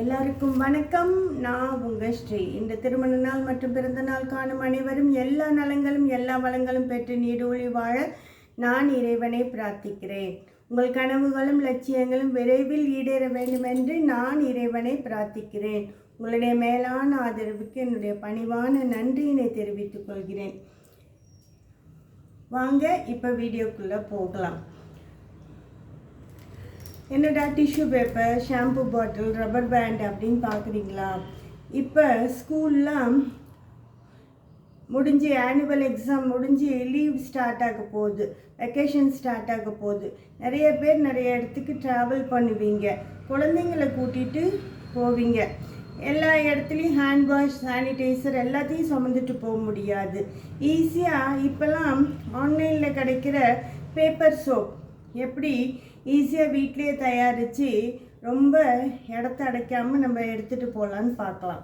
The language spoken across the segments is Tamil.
எல்லாருக்கும் வணக்கம். நான் உங்கள் ஸ்ரீ. இந்த திருமண நாள் மற்றும் பிறந்த நாள் காணும் அனைவரும் எல்லா நலங்களும் எல்லா வளங்களும் பெற்று நீடூழி வாழ நான் இறைவனை பிரார்த்திக்கிறேன். உங்கள் கனவுகளும் லட்சியங்களும் விரைவில் ஈடேற வேண்டும் என்று நான் இறைவனை பிரார்த்திக்கிறேன். உங்களுடைய மேலான ஆதரவுக்கு என்னுடைய பணிவான நன்றியினை தெரிவித்துக் கொள்கிறேன். வாங்க இப்போ வீடியோக்குள்ளே போகலாம். என்னடா tissue paper shampoo bottle rubber band அப்படின்னு பார்க்குறீங்களா? இப்போ ஸ்கூல்லாம் முடிஞ்சு ஆனுவல் எக்ஸாம் முடிஞ்சு லீவ் ஸ்டார்ட் ஆக போகுது. வெக்கேஷன் ஸ்டார்ட் ஆக போகுது. நிறைய பேர் நிறைய இடத்துக்கு ட்ராவல் பண்ணுவீங்க. குழந்தைங்கள கூட்டிகிட்டு போவீங்க. எல்லா இடத்துலையும் ஹேண்ட் வாஷ் சானிடைசர் எல்லாத்தையும் சுமந்துட்டு போக முடியாது. ஈஸியாக இப்போல்லாம் ஆன்லைனில் கிடைக்கிற பேப்பர் சோப் எப்படி? ஈஸியாக வீட்டிலேயே தயாரித்து ரொம்ப இடத்த அடைக்காமல் நம்ம எடுத்துகிட்டு போகலான்னு பார்க்கலாம்.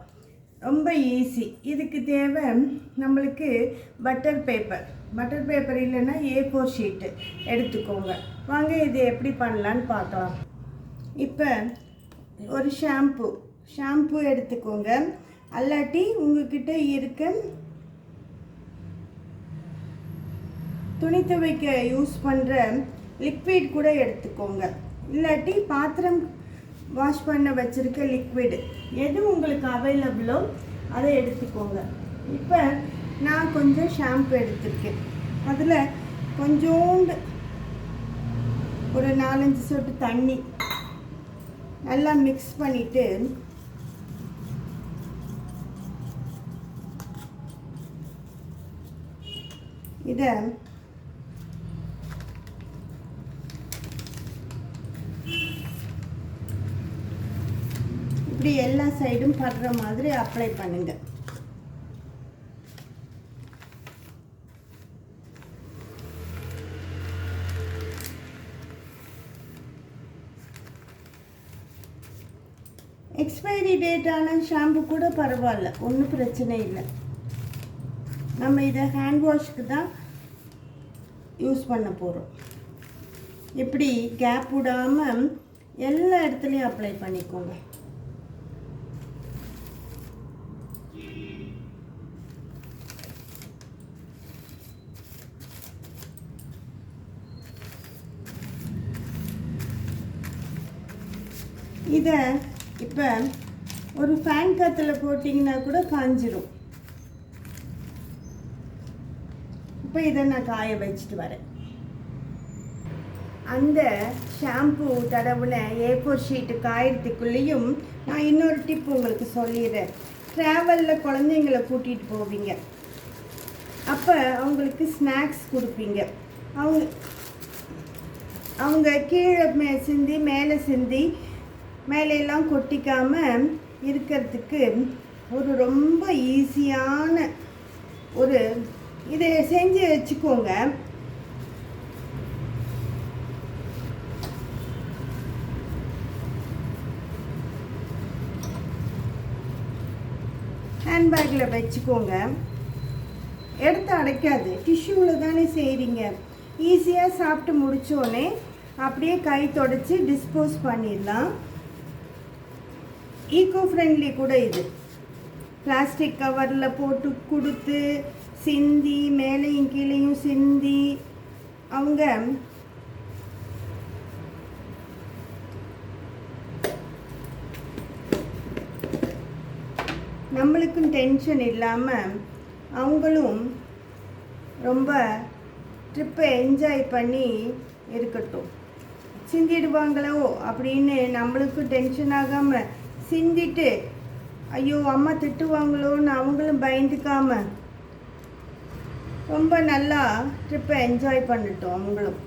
ரொம்ப ஈஸி. இதுக்கு தேவை நம்மளுக்கு பட்டர் பேப்பர் பட்டர் பேப்பர் இல்லைன்னா ஏ ஃபோர் ஷீட்டு எடுத்துக்கோங்க. வாங்க இது எப்படி பண்ணலான்னு பார்க்கலாம். இப்போ ஒரு ஷாம்பு ஷாம்பு எடுத்துக்கோங்க. அல்லாட்டி உங்ககிட்ட இருக்க துணி துவைக்க யூஸ் பண்ணுற லிக்விட் கூட எடுத்துக்கோங்க. இல்லாட்டி பாத்திரம் வாஷ் பண்ண வச்சுருக்க லிக்விட் எது உங்களுக்கு அவைலபிளோ அதை எடுத்துக்கோங்க. இப்போ நான் கொஞ்சம் ஷாம்பு எடுத்திருக்கேன். அதில் கொஞ்சோண்டு ஒரு நாலஞ்சு சொட்டு தண்ணி நல்லா மிக்ஸ் பண்ணிவிட்டு இதை இப்படி எல்லா சைடும் படுற மாதிரி அப்ளை பண்ணுங்க. எக்ஸ்பைரி டேட்டான ஷாம்பு கூட பரவாயில்ல ஒன்றும் பிரச்சனை இல்லை. நம்ம இதை ஹேண்ட் வாஷ்க்கு தான் யூஸ் பண்ண போகிறோம் இப்படி கேப் விடாமல் எல்லா இடத்துலையும் அப்ளை பண்ணிக்கோங்க. இதை இப்போ ஒரு ஃபேன் காற்றுல போட்டிங்கன்னா கூட காஞ்சிரும். இப்போ இதை நான் காய வச்சுட்டு வரேன். அந்த ஷாம்பு தடவுன ஏ ஃபோர் ஷீட்டு காயறதுக்குள்ளேயும் நான் இன்னொரு டிப் உங்களுக்கு சொல்லிடுறேன். ட்ராவலில் குழந்தைங்கள கூட்டிகிட்டு போவீங்க. அப்போ அவங்களுக்கு ஸ்நாக்ஸ் கொடுப்பீங்க. அவங்க அவங்க கீழே மே சிந்தி மேலே சிந்தி மேலையெல்லாம் கொட்டிக்காமல் இருக்கிறதுக்கு ஒரு ரொம்ப ஈஸியான ஒரு இதை செஞ்சு வச்சுக்கோங்க. ஹேண்ட்பேக்கில் வச்சுக்கோங்க. எடுத்து அடைக்காது. டிஷ்யூவில் தானே செய்கிறீங்க ஈஸியாக சாப்பிட்டு முடித்தோடனே அப்படியே கை தொடச்சி டிஸ்போஸ் பண்ணிடலாம். ஈகோ ஃப்ரெண்ட்லி கூட இது. பிளாஸ்டிக் கவரில் போட்டு கொடுத்து சிந்தி மேலேயும் கீழேயும் சிந்தி அவங்க நம்மளுக்கும் டென்ஷன் இல்லாமல் அவங்களும் ரொம்ப ட்ரிப்பை என்ஜாய் பண்ணி இருக்கட்டும். சிந்திடுவாங்களோ அப்படின்னு நம்மளுக்கும் டென்ஷன் ஆகாமல் சிந்திட்டு ஐயோ அம்மா திட்டுவாங்களோன்னு அவங்களும் பயந்துக்காம ரொம்ப நல்லா ட்ரிப்பை என்ஜாய் பண்ணட்டும் அவங்களும்.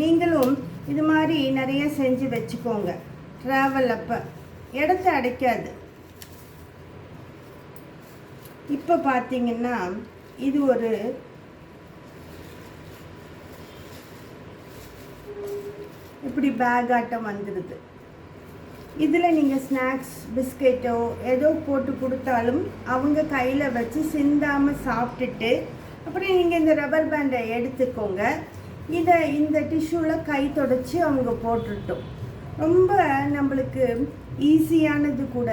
நீங்களும் இது மாதிரி நிறைய செஞ்சு வச்சுக்கோங்க. ட்ராவல் அப்போ இடத்த அடைக்காது. இப்போ பார்த்தீங்கன்னா இது ஒரு இப்படி பேக் ஆட்டம் வந்துடுது இதில் நீங்கள் ஸ்நாக்ஸ் பிஸ்கெட்டோ ஏதோ போட்டு கொடுத்தாலும் அவங்க கையில் வச்சு சிந்தாமல் சாப்பிட்டுட்டு அப்புறம் நீங்கள் இந்த ரப்பர் பேண்டை எடுத்துக்கோங்க. இதை இந்த டிஷ்யூவில் கை தொடச்சி அவங்க போட்டுட்டோம். ரொம்ப நம்மளுக்கு ஈஸியானது கூட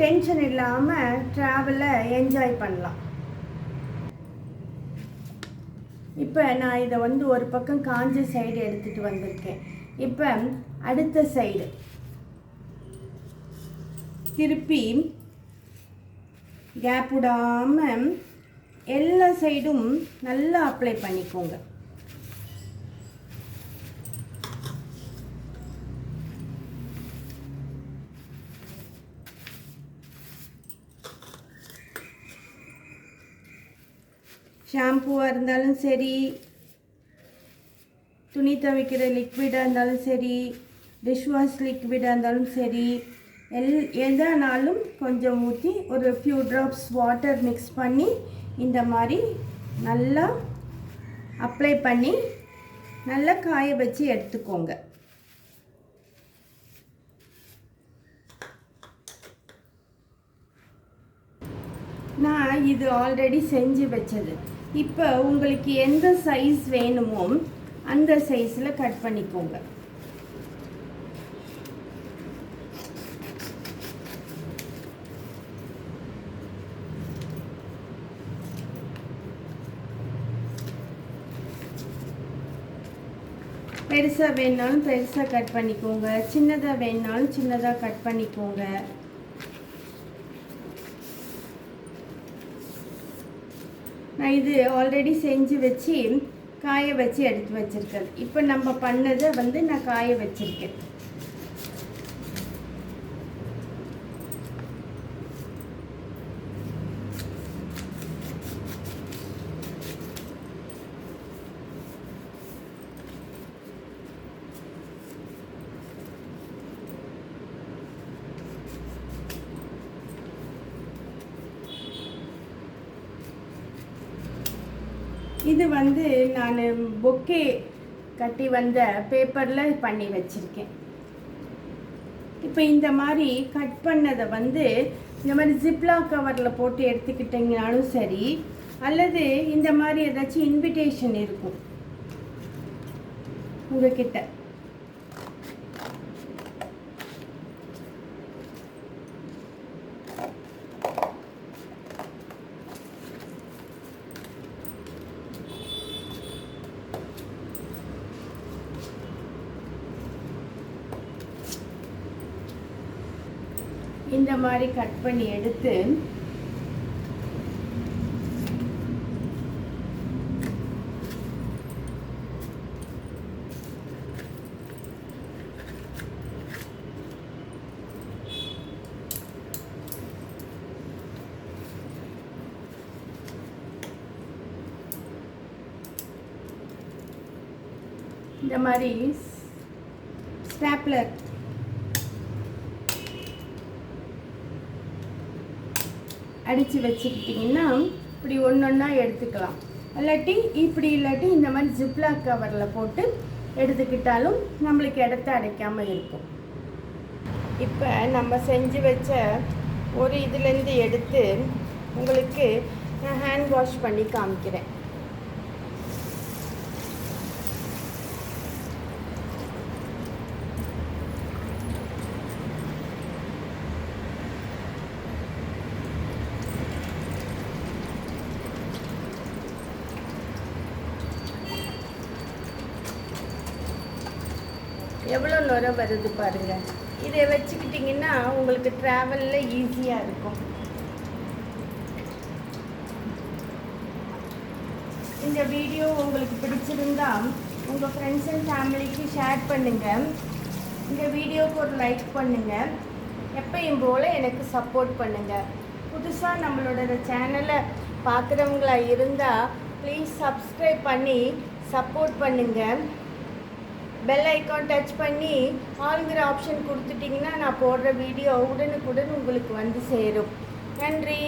டென்ஷன் இல்லாமல் ட்ராவலை என்ஜாய் பண்ணலாம். இப்போ நான் இதை வந்து ஒரு பக்கம் காஞ்ச சைடு எடுத்துகிட்டு வந்திருக்கேன். இப்போ அடுத்த சைடு திருப்பி கேப் விடாமல் எல்லா சைடும் நல்லா அப்ளை பண்ணிக்கோங்க. ஷாம்புவாக இருந்தாலும் சரி துணி துவைக்கிற லிக்விடாக இருந்தாலும் சரி டிஷ் வாஷ் லிக்விடாக இருந்தாலும் சரி எல் எதானாலும் கொஞ்சம் ஊற்றி ஒரு ஃபியூ ட்ராப்ஸ் வாட்டர் மிக்ஸ் பண்ணி இந்த மாதிரி நல்லா அப்ளை பண்ணி நல்லா காய வச்சு எடுத்துக்கோங்க. நான் இது ஆல்ரெடி செஞ்சு வச்சது. இப்போ உங்களுக்கு எந்த சைஸ் வேணுமோ அந்த சைஸில் கட் பண்ணிக்கோங்க. பெருசாக வேணாலும் பெருசாக கட் பண்ணிக்கோங்க. சின்னதாக வேணாலும் சின்னதாக கட் பண்ணிக்கோங்க. நான் இது ஆல்ரெடி செஞ்சு வச்சு காய வச்சு எடுத்து வச்சுருக்கேன் இப்போ நம்ம பண்ணதை வந்து நான் காய வச்சுருக்கேன். இது வந்து நான் பொக்கே கட்டி வந்த பேப்பரில் பண்ணி வச்சுருக்கேன். இப்போ இந்த மாதிரி கட் பண்ணதை வந்து இந்த மாதிரி ஜிப்லா கவரில் போட்டு எடுத்துக்கிட்டிங்கனாலும் சரி அல்லது இந்த மாதிரி ஏதாச்சும் இன்விடேஷன் இருக்கும். உங்ககிட்ட. இந்த மாதிரி கட் பண்ணி எடுத்து இந்த மாதிரி ஸ்டாப்லர் அடித்து வச்சுக்கிட்டிங்கன்னா இப்படி ஒன்று ஒன்றா எடுத்துக்கலாம். இல்லாட்டி இப்படி இல்லாட்டி இந்த மாதிரி ஜிப்லாக் கவரில் போட்டு எடுத்துக்கிட்டாலும் நம்மளுக்கு இடத்த அடைக்காமல் இருக்கும். இப்போ நம்ம செஞ்சு வச்ச ஒரு இதுலேருந்து எடுத்து உங்களுக்கு நான் ஹேண்ட் வாஷ் பண்ணி காமிக்கிறேன். எவ்வளோ நுர வருது பாருங்க. இதை வச்சுக்கிட்டிங்கன்னா உங்களுக்கு ட்ராவலில் ஈஸியாக இருக்கும். இந்த வீடியோ உங்களுக்கு பிடிச்சிருந்தா உங்கள் ஃப்ரெண்ட்ஸ் அண்ட் ஃபேமிலிக்கு ஷேர் பண்ணுங்கள் இந்த வீடியோவுக்கு ஒரு லைக் பண்ணுங்கள் எப்பயும் போல் எனக்கு சப்போர்ட் பண்ணுங்கள் புதுசாக நம்மளோட சேனலை பார்க்குறவங்களா இருந்தால் ப்ளீஸ் சப்ஸ்கிரைப் பண்ணி சப்போர்ட் பண்ணுங்கள் பெல் ஐக்கான் டச் பண்ணி ஆளுங்கிற ஆப்ஷன் கொடுத்துட்டிங்கன்னா நான் போடுற வீடியோ உடனுக்குடன் உங்களுக்கு வந்து சேரும். நன்றி.